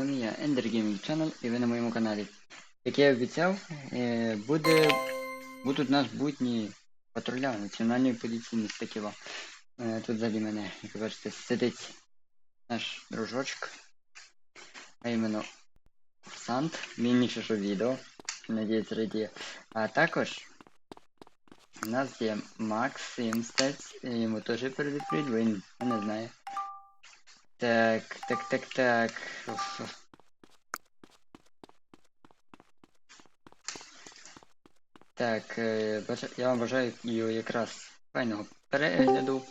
вами я, Ender Gaming Channel, і ви на моєму каналі. Як я і обіцяв, е, буде, будуть нас будні патруля Національної поліції міста Ківа. Е, Тут ззаді мене, як бачите, сидить наш дружочок, а іменно курсант, він ніше що відео, надіється радіє. А також у нас є Максим Стець, йому теж бо він мене знає. Так, так, так, так. Так, е, я вам бажаю якраз файного перегляду.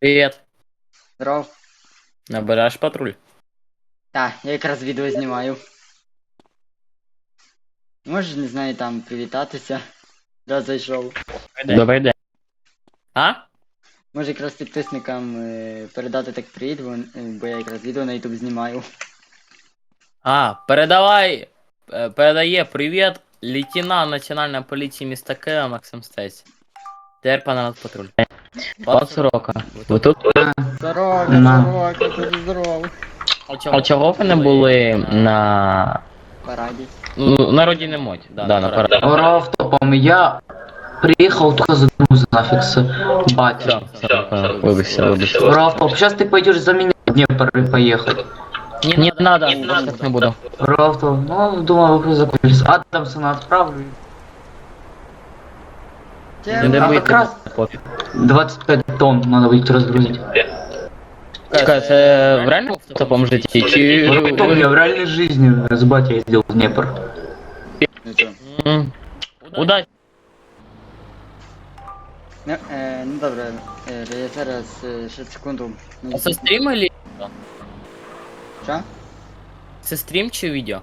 Привет. Здоров. Набираешь патруль? Так, я якраз відео знімаю. Можеш, не знаю, там привітатися. Да, зайшов. Добрий день. А? Може якраз підписникам е, передати так привіт, бо, е, бо я якраз відео на YouTube знімаю. А, передавай. е, Передає привіт лейтенант Національної поліції міста Києва Максим Стець. Тепер пане над патруль. Пан Сорока. Ви тут? Здорово, На. здорово, як ви здорово. А чого ви не були на. Параді. Ну, на родині моді? Да, да, на параді. Ура, автопом, я приехал только загрузы нафиг с батей. Все, все, понял. вибачте, вибачте. Ура, автоп, сейчас ты пойдешь за меня в Днепр поехать. Не, не надо, я так не буду. Ура, автоп, ну, думаю, вопрос закончился. Адамсона отправлю. Тема. Не А дивуйте, как раз- пофіг. 25 тонн надо будет разгрузить. Чекай, це в реальному автопом житті? Чи... Потом я в реальной жизни с батей ездил в Днепр. Ну чо? М. Удачі. Ну, е, ну добре, е, я зараз е, ще секунду. Ну, А це стрім или... Що? Це стрім чи відео?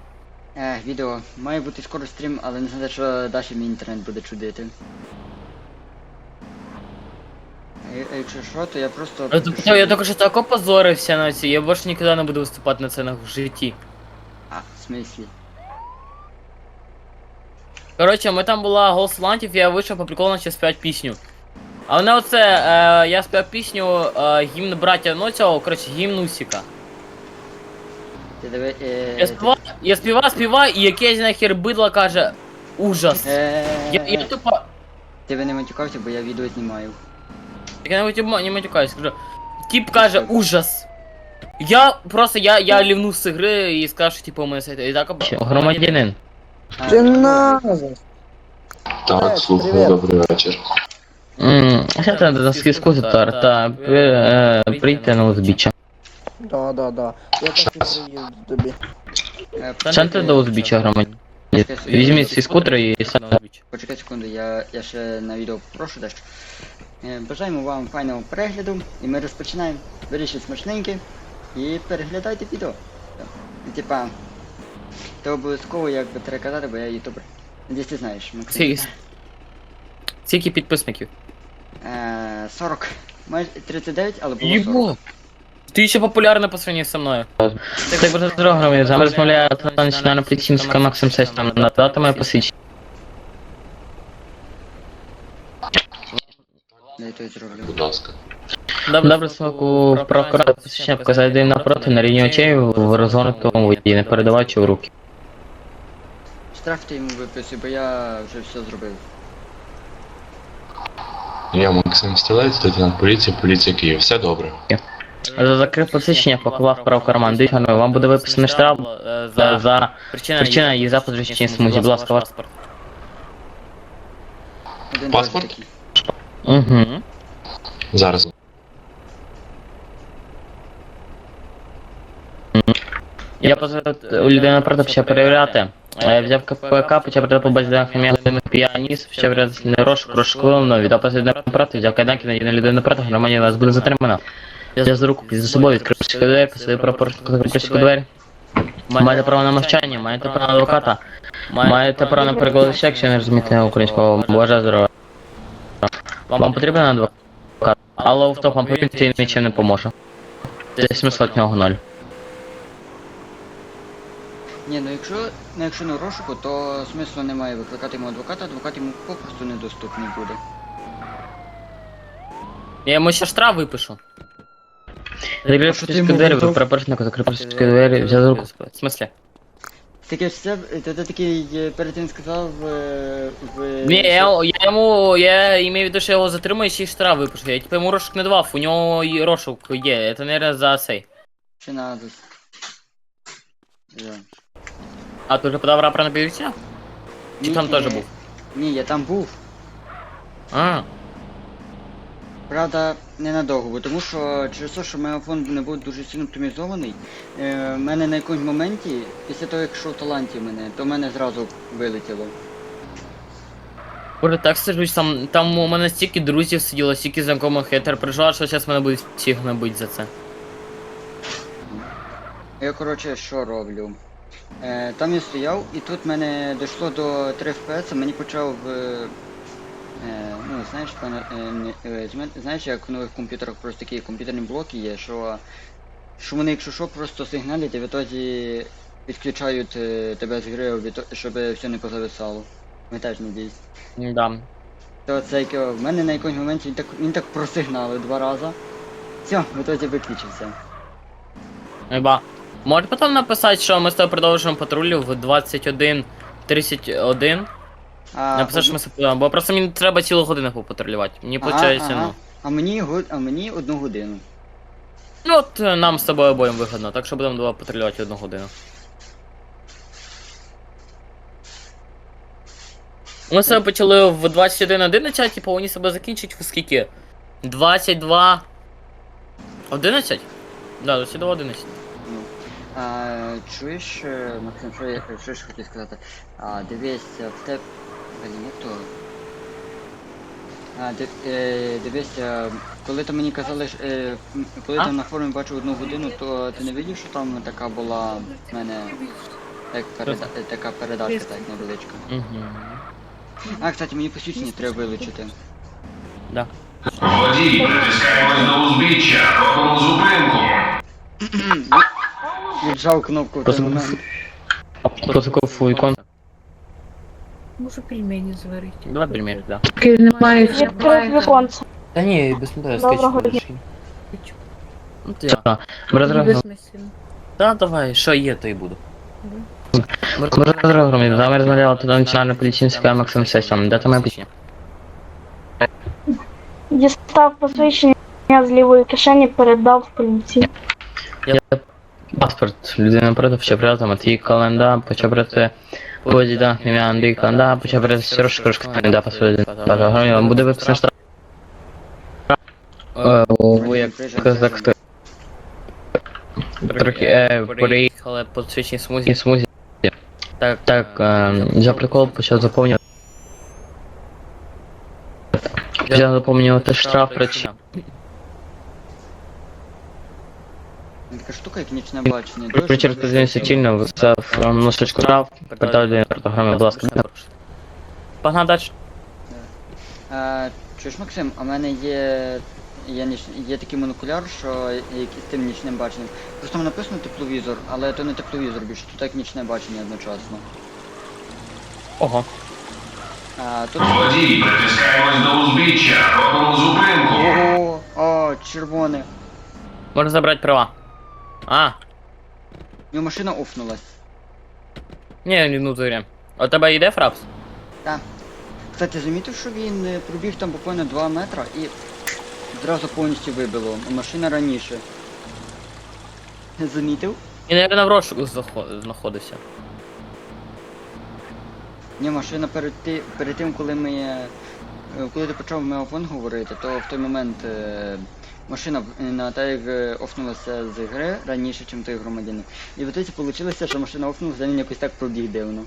Е, відео. Має бути скоро стрім, але не знаю, що далі мій інтернет буде чудити. Е, е, Якщо що, то я просто. Я, пропишу- тільки- я тільки що так опозорився на ці, я більше ніколи не буду виступати на сценах в житті. А, в смислі? Коротше, ми там була голос лантів, я вийшов по приколу наче співати пісню. А вона оце, е, я співав пісню е, гімн браття, ну цього, коротше, гімн Усіка. Ти диви. Е, Я співав, я співав, співаю, і якесь нахер бидло каже, ужас. Е, Я, я тупо, Ти ви не матюкався, бо я відео знімаю. я не, матю- не матюкаюсь, скажу. Тип каже, ужас. Я просто, я, я лівнув з ігри і сказав, що типу у мене сайт. І так, громадянин. А, Ти назад. Так, Привет, слухаю, привет. добрий вечір. Ще треба зв'язку татар, та е, прийти на узбіччя. Да, да, да. Я так і приїду тобі. е, Шанти до узбіччя секунду. Візьміть свій скутер і сам на секунду, я, я ще на відео прошу дещо. Е, Бажаємо вам файного перегляду, і ми розпочинаємо. Беріть смачненьке і переглядайте відео. І, Типа, ти обов'язково якби треба казати, бо я ютубер. Надіюсь, ти знаєш, Максим. Скільки підписників? Е, 40. Майже 39, але було 40. Єбо! Ти ще популярна по сравнению со мною. Так буде з програми, з вами розмовляє національна поліцейська Максим Сесь, там надати моє посвідчення. Я то зроблю. Будь ласка. Добре, смаку прокурора посвідчення показати один напроти на рівні очей в розгорнутому воді, не передаваючи в руки. Штраф ти йому виписуй, бо я вже все зробив. Я Максим Стілець, лейтенант поліції, поліція Київ. Все добре. За закрив посвідчення, поклав право карман. Дивіться, вам буде виписаний штраф за, за причина її запит в житті смузі. Будь ласка, ваш. Паспорт? Угу. Зараз. Я позвонив у людини ще перевіряти. Е, Взяв КПК, почав передати по базі ім'я піаніст, почав передати не розшук, розшукливно, віддав посвідчення напроти, взяв кайданки, на людину напроти, громадянин вас буде затримано. Я за руку під за собою відкрив пішки двері, посадив пропорушку, закрив двері. Маєте право на мовчання, маєте право на адвоката, маєте право на перекладача, якщо не розумієте українського, боже здоров'я. Вам потрібен адвокат? Але в вам повірте, нічим не поможе. Це смисл від нього ноль. Ні, ну якщо, ну якщо не в розшуку, то смислу немає викликати йому адвоката, адвокат йому попросту недоступний буде. Я йому ще штраф випишу. Закрив що ти йому двері, вдав? прапорщику закрив двері, взяв руку. В смысле? Таке ж це, то ти такий е, перед тим сказав е, в... Ні, я, я йому, я имею в виду, що я його затримаю, ще й штраф випишу. Я типу йому розшук не давав, у нього і розшук є, це не за цей. Чи надо? Да. А ти вже подав рапор на підвівця? Чи Ні, там теж е, був? Ні, я там був. А, Правда, ненадовго, бо тому що через те, що мегафон не був дуже сильно оптимізований, е, в мене на якомусь моменті, після того як йшов таланті мене, то мене зразу вилетіло. Боже, так сижусь, там, там у мене стільки друзів сиділо, стільки знайомих, я тепер переживав, що зараз мене будуть всіх набить за це. Я коротше що роблю? Е, там я стояв, і тут мене дійшло до 3 FPS, мені почав. Е, е, ну, знаєш, пане, е, е, знаєш, як в нових комп'ютерах просто такі комп'ютерні блоки є, що, що вони, якщо що, просто сигналять і відтоді відключають тебе з гри, щоб все не позависало. Ми теж надіюсь. Да. То це як в мене на якомусь моменті він так, він так просигналив два рази. Все, відтоді виключився. Еба. Можеш потім написати, що ми з тобою продовжуємо патрулю в 21.31. А, Написати, що ми себе, бо просто мені треба цілу годину попатрулювати. Мені Ага, виходить, ага. ну. А мені, го- а мені одну годину. Ну от е, нам з тобою обоїм вигодно, так що будемо два патрулювати одну годину. Ми себе почали в 21.11, типу вони себе закінчать в скільки? 22. 11? Да, 22.11. Ну, а, чуєш, е, Максим, що я що ж хотів сказати? А, дивись, е, в тебе. Блін, як то? А, ди- е, дивись, е, коли ти мені казали, е, коли там на форумі бачив одну годину, то ти не видів, що там така була в мене так, переда... е, така передача так невеличка. Угу. А, кстати, мені посвідчення треба вилучити. Да. Водій, притискаємось до узбіччя, робимо зупинку. Віджав кнопку в Просто- момент. Просто фуйкон. Можу пельмені зварити. Давай пельмені, да. Немає Відкрив віконце. Та ні, без мене Доброго скетч Ну ти я. Ми розробимо. безсмислено. Та давай, що є, то і буду. Ми розробимо, з вами розмовляла тут національна Максим Сесом. Де там моє посвідчення? Дістав посвідчення з лівої кишені, передав поліції. Паспорт людини напротив, що прив'язав Матвій Календа, почав брати Позіда, ім'я Андрій Календа, почав брати Сереж Кружка, Календа, паспорт. Вам буде виписано штраф. Ви як. Трохи е, по свічній смузі. смузі. Так, так, е, за прикол почав заповнювати. Почав заповнювати штраф причина. Така штука, як нічне бачення. Красиво. тільно, виписав носочку штраф, передав до програми, будь ласка. Погнав далі. А, чуєш, Максим, а в мене є. Є, ніч... є такий монокуляр, що який з тим нічним баченням. Просто написано тепловізор, але то не тепловізор більше, тут як нічне бачення одночасно. Ого. А, тут. Водій, притискаємось до узбіччя, робимо зупинку. Ого, о, червоне. Можна забрати права. А, У нього машина офнулась. ні, не внутрі. У тебе йде фрапс? Так. Кстати, замітив, що він е, пробіг там буквально 2 метра і зразу повністю вибило. Машина раніше. Замітив? І, наверное, в розшуку знаходився. Ні, машина перед, ти, перед тим, коли ми. е, Коли ти почав мегафон говорити, то в той момент е, машина на та як е, офнулася з гри раніше, ніж той громадянин. І в ітоці вийшло, що машина офнулася, а він якось так пробіг дивно.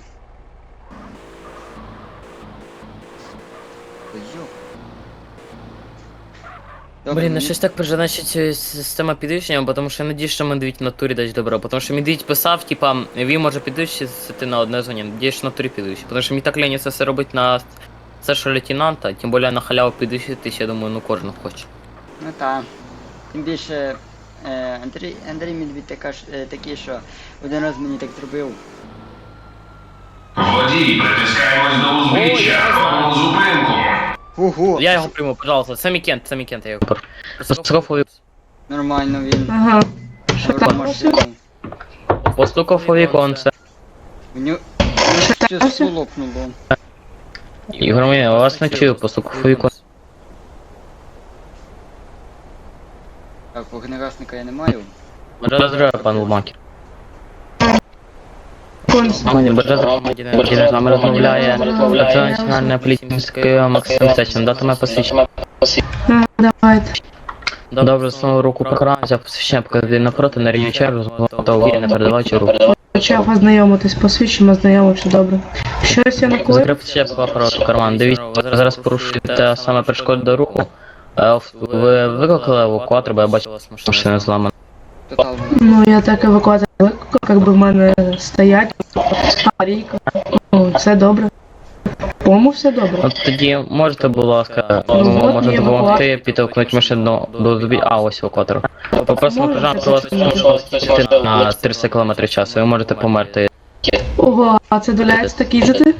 Добре, Блін, ну щось так що ця система підвищення, тому що я надіюсь, що медвідь в натурі дасть добро. Тому що медвідь писав, типа, він може підвищити на одне зоні, надіюсь, що в натурі підвищить. Тому що мені так лені це все робить на старшого лейтенанта, тим більше на халяву підвищитись, я думаю, ну кожен хоче. Ну так. Тим більше е, Андрій, Андрій Медвідь така ж, е, такий, що один раз мені так зробив. Водій, притискаємось до узбіччя, робимо зупинку. Ого! Я його прийму, пожалуйста, це мій кент, це мій кент, я його прошу. Нормально він. Ага. Швирнув машину. Постукав у віконце. В нього скло лопнуло. І громадянин, я вас не чую, постукав у віконце. Так, вогнегасника я не маю. Бажаю, пан Ломакер. Пані Бажаю, з вами розмовляє національна поліція міська Максим Сечин. Дати мене посвідчення. Давайте. Добре, знову руку покарання, посвідчення, показати напроти, на рівні чергу, змотав угідь, не передаваючи руку. Почав ознайомитись, посвідчимо, ознайомився, добре. Щось я накоїв? Закрив ще апарату карман. Дивіться, зараз порушуєте саме перешкоду до руху. Е, Ви викликали евакуатор, бо я бачив, вас машина зламана. Ну, я так евакуатор викликав, как би в мене стоять. Аварійка. Ну, все добре. По-моєму, все добре. От тоді можете, будь ласка, Ну, ну, от можете допомогти евакуатор. підтолкнути машину до зубі. А, ось евакуатор. Попросимо Можете пожалуйста, вас на 300 км часу, ви можете померти. Ого, а це доляється такий же ти?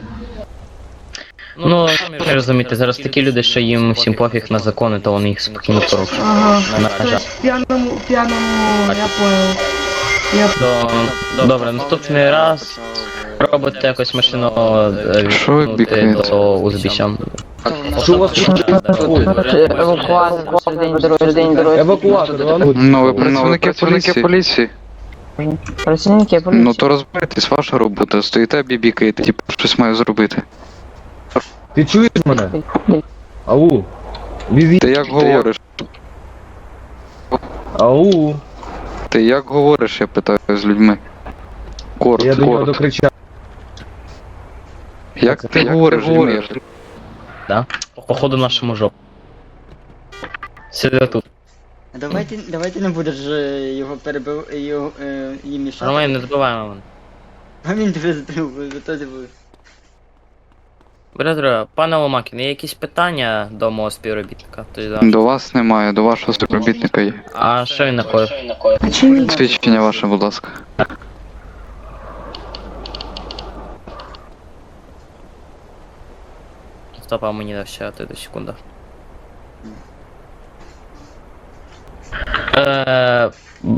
Ну, самі розумієте, зараз такі люди, що їм всім пофіг на закони, то вони їх спокійно порушують. Ага. На Тобто жаль. в п'яному, в п'яному, я понял. Я То, добре, наступний раз робите якось машину е, Що ви відкнути бікаєте? до узбіччя. Що у вас Евакуатор, Ну, ви працівники поліції. Працівники поліції. Ну то розбирайтесь, ваша робота. Стоїте, бібікаєте, типу, щось маю зробити. Ти чуєш мене? Ау. Віві. Ти як говориш? Ау. Ти як говориш, я питаю з людьми. Корт, Я до нього корт. докричав. Як ти говориш, Жмір? Походу нашому жопу. Сиди тут. Давайте, давайте не будеш е, його перебив, його, е, їм мішати. Роман, не забуваємо мене. А він тебе теж були. Братра, пане Ломакін, є якісь питання до мого співробітника? Да. До вас немає, до вашого співробітника є. А що він? А? Свідчення ваше, будь ласка. Стоп, а мені ще ти до секунду. Е,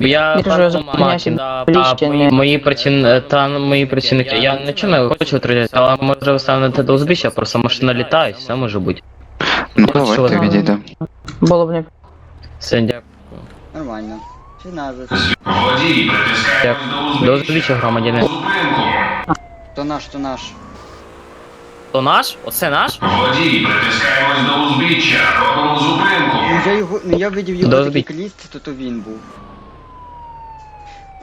я пан да, та, мої, не- мої причин, та ну, мої працівники, я нічого не хочу втрачати, але може ви станете до узбіччя, просто машина літає, все може бути. Ну давайте там? відійдемо. Було б не Все, дякую. Нормально. Чи назад? Водій, до До узбіччя. узбіччя, громадянин. То наш, то наш. То наш? Оце наш? Водій, притискаємось до узбіччя. Робимо зупинку. Ну я його, ну я видів його До такий кліст, то то він був.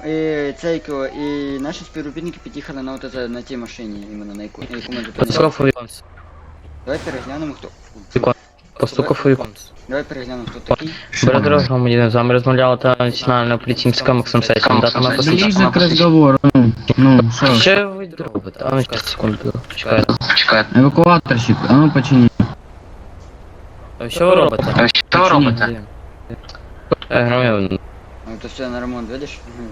І цейко, і наші співробітники під'їхали на от на тій машині, іменно на яку, на яку ми зупинили. Давай переглянемо хто. Постукав у віконце. Давай переглянемо хто такий. Братер, громадянин, з вами розмовляла та національна поліцейська Максим Сечин. Дата на посвідчення. разговор. Ну, що? Що ви робите? А ну чекайте секунду. Чекайте. Евакуаторщик, а ну почини. Що ви робите? Що ви робите? Е, Громадянин, Ну то все на ремонт, видиш? Мгм.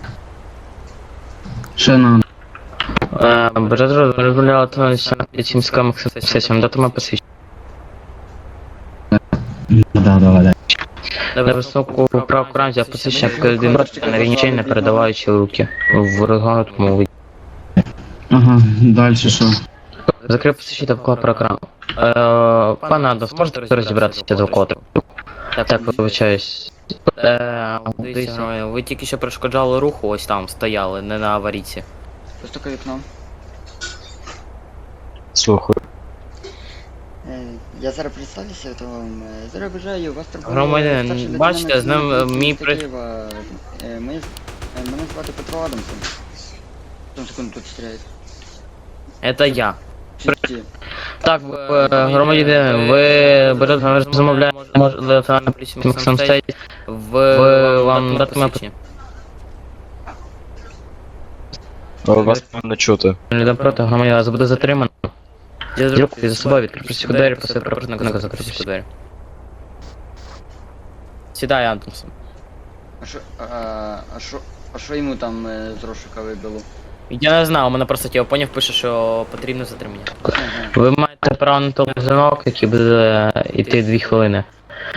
Що нам? е, братер, розмовляла та національна поліцейська Максим Сечин. Дата на посвідчення. На високу прав крам взяв посвідчення, поки на рівні передаваючи руки в розгорнутому виді. Ага, дальше що? Закрив та вклав програму. Е, пане Адос, можете розібратися адвокатом? Так, вибачаюсь. Е, дивіться, ви тільки що перешкоджали руху, ось там стояли, не на аварійці. Постукай вікном. Слухаю. Е, Я зараз представлюся, то вам е, зараз бажаю вас турбує Громадянин, бачите, з ним, е, мій при- Києва. Е, Ми, е, мене звати Петро Адамсон. Там секунду тут стріляють. Это я. Так, е, громадянин, ви берете замовляєте лейтенант поліції Максим Стейт, в вам дати мене Вас не чути. Людям проти громадянина вас буде затримано. Я зроблю за собою відкрив двері, після пропускника закрити двері. Сідай, Антонсон. А що, а, а що, а що йому там е, з розшука вибило? Я не знаю, у мене просто тіло поняв пише, що потрібно затримання. Ага. Ви маєте право на телефонок, який буде йти дві хвилини.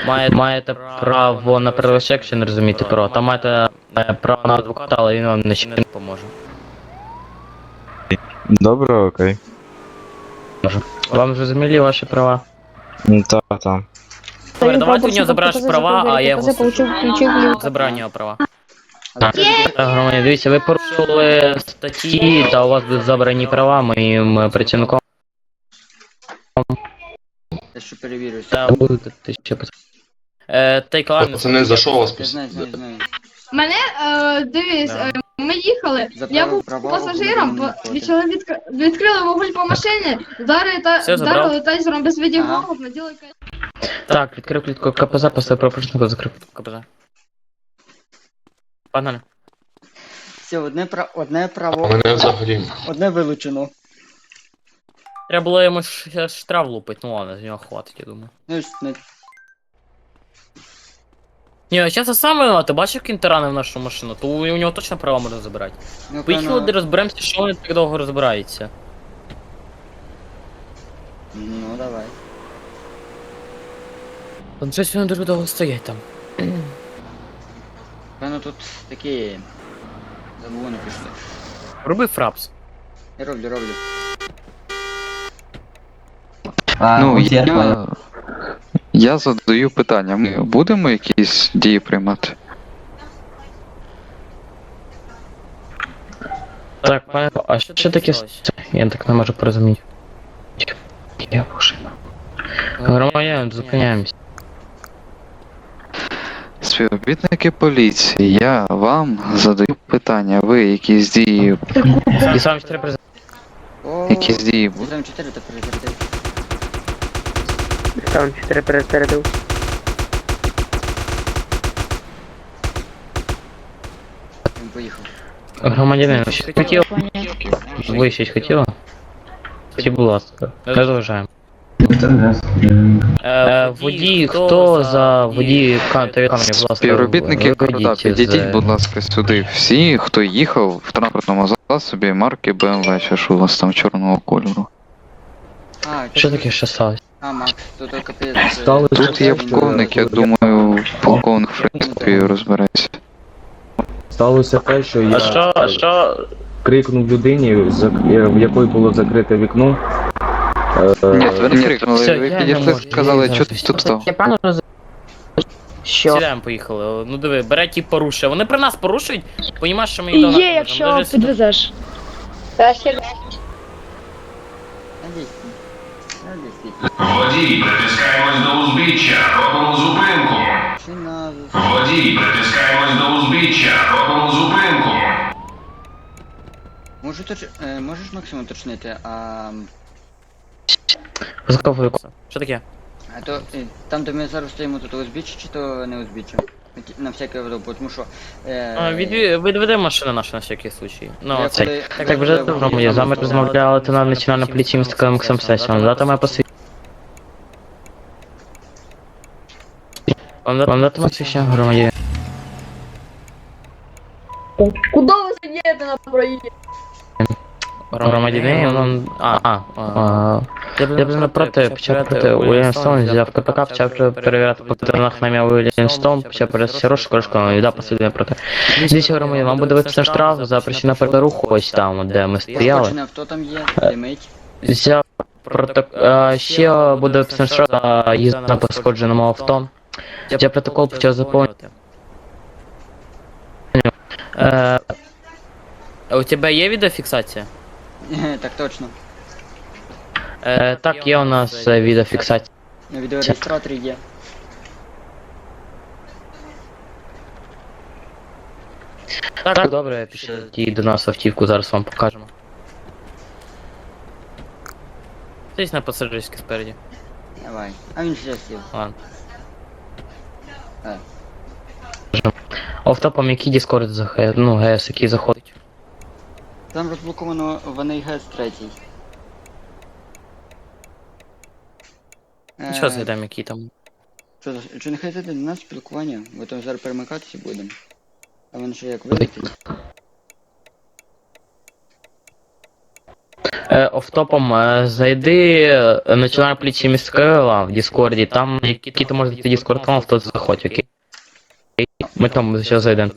Маєте, маєте право на перелише, якщо не розумієте про. Там маєте е, право на адвоката, але він вам нічим не допоможе. Добре, окей. Вам зрозумілі ваші права? Та, та. Добре, давайте у нього забереш права, а я його забираю у нього права. Громадяни, дивіться, ви порушили статті, та у вас будуть забрані права моїм е, працівником, Я що перевірю. та будете ще писати. Е, line. Пацани, за що вас знаю. Мене е, дивись, Да. е, ми їхали. За Я був права пасажиром, громадянина по- проти. відчали відк- відкрили вогонь по машині, вдарили та Все, забрав. вдарили тайзером без Ага. голову, наділи ка- Так, відкрив клітку КПЗ, поставив пропорушнику, закрив КПЗ. Погнали. Все, одне, пра... одне А право, мене взагалі. одне вилучено. Треба було йому ш- штраф лупить, ну ладно, з нього хватить, я думаю. Ну, ж не... Ні, чесно саме, ти бачив, як він таранив нашу машину, то у нього точно права можна забирати. ну, Поїхали, де розберемося, що він так довго розбирається. Ну, давай. Там щось він дуже довго стоять там. Певно тут такі... Забули пішли. Роби фрапс. Я роблю, роблю. Ну, я, я задаю питання. Ми будемо якісь дії приймати? Так, пане, а що таке с- Я так не можу порозуміти. Я машина. Громадян, зупиняємось. Співробітники поліції, я вам задаю питання. Ви якісь дії, І сам 4 президент. О, якісь дії будуть? Там 4 та перезарядив. Там 4 перепередив. Він поїхав. Громадянин, щось хотів? Ви щось хотіли? Скажіть, будь ласка, не заважаємо. Е, водій, хто за водій камери, будь ласка, Співробітники виходіть КРДА, з- підійдіть, будь ласка, сюди. Всі, хто їхав в транспортному засобі марки BMW, чи що у вас там чорного кольору. А, Що таке що сталося? А, Макс, тут. Стали- е, Тут є полковник, я думаю, полковник в принципі розбереться. Сталося те, що я А що, а що, крикнув людині, е, в якої було закрите вікно. Е, Ні, ви не крикнули, ви підійшли, сказали, я що ти тут став. Я правильно розумію? Що? сідаємо, поїхали. Ну диви, бере ті порушує. Вони при нас порушують, понімаєш, що ми їх давно Є, якщо підвезеш. Надійсь. Надійсь. Водій, притискаємось до узбіччя, робимо зупинку. Водій, притискаємось до узбіччя, робимо зупинку. Можу точ... е, можеш Максим уточнити, а... Заковую. Що таке? А то е, там, де ми зараз стоїмо, тут узбіччя чи то не узбіччя? Такі- На всякий випадок, тому що... Е... А, відві- Відведи машину нашу на всякий случай. Ну, я цей. коли- Так, коли вже добре, я з вами розмовляв лейтенант національної поліції міста Максим Сесіон. Дати моє посвідчення. Вам дати- громадянина? Куди ви сидите на проїзді? Громадянин, он... А, а, а. Я б напроти, почав проти Уільям Стоун, взяв КПК, почав перевіряти по патронах на ім'я Уільям Стоун, почав перевіряти розшук, розшуку, віддав послідовно проти. Дивіться, громадянин, вам буде виписано штраф за причину перед ось там, де ми стояли. Пошкоджений там є, димить. Взяв проток... ще буде виписано штраф за їзду на пошкодженому авто. Я протокол почав заповнювати. Е, у тебе є відеофіксація? Так точно. Е, так, є у нас е, відеофіксація. На відеореєстраторі є. Так, добре, пішли до нас автівку, зараз вам покажемо. Сидись на пасажирській спереді. Давай. А він ще сів. Ладно. Е. Автопом який Discord захе, ну, ГС, який заходить. Там розблоковано вони ГС третій. Е, Що зайдемо, який там? Що, за- чи не хотите до нас спілкування? Бо там зараз перемикатися будемо. А він ще як вилетить. Е, Е, офтопом е, зайди е, поліція міста Києва в Діскорді, там які ти можеш зайти Діскорд канал, то заходь, окей? Ми там зараз зайдемо.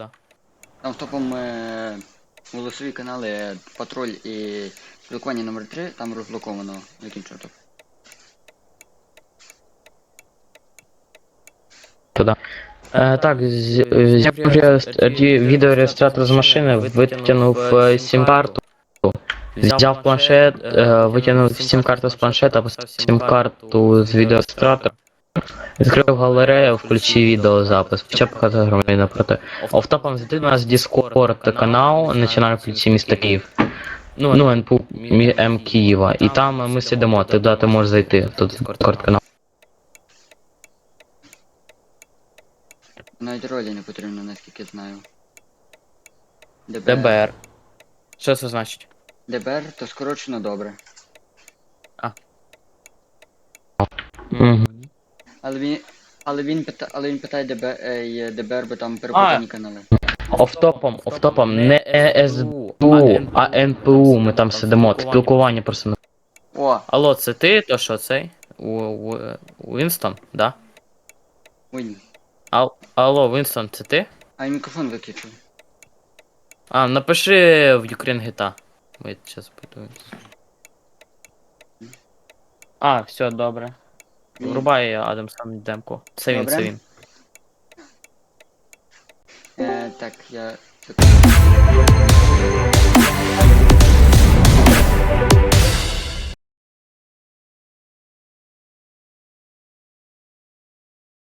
Там топом е, голосові канали Патруль і спілкування номер 3 там розблоковано. Яким чортом? Туди. Е, так, з- взяв ре- ре- відеореєстратор з машини, витягнув е, сім-карту, взяв планшет, е, витягнув сім-карту з планшета, поставив сім-карту з відеореєстратора, відкрив галерею, включив відеозапис, почав показати громадянина проти. Офтопом зайти нас в Discord канал Національної поліції міста Київ. Ну, НПУ Мі- М Києва. І там ми сидимо, туди ти можеш зайти, тут Discord канал. Навіть ролі не потрібно, наскільки знаю. ДБР. ДБР. Що це значить? ДБР, то скорочено добре. Угу. Але він. Але він пита, але він питає ДБ, е, ДБР, бо там перепутані канали. Офтопом, офтопом, не ЕСБУ, а НПУ, ми там сидимо, спілкування просто. О, Алло, це ти, то що цей? У, у, Уінстон, да? ой. Ал, алло, Вінстон, це ти? А я мікрофон виключив. А, напиши в Ukraine GTA. Давайте сейчас подивимось. А, все, добре. Врубай е, Адам сам демку. Це Савин. Добре. Е, так, я. тут-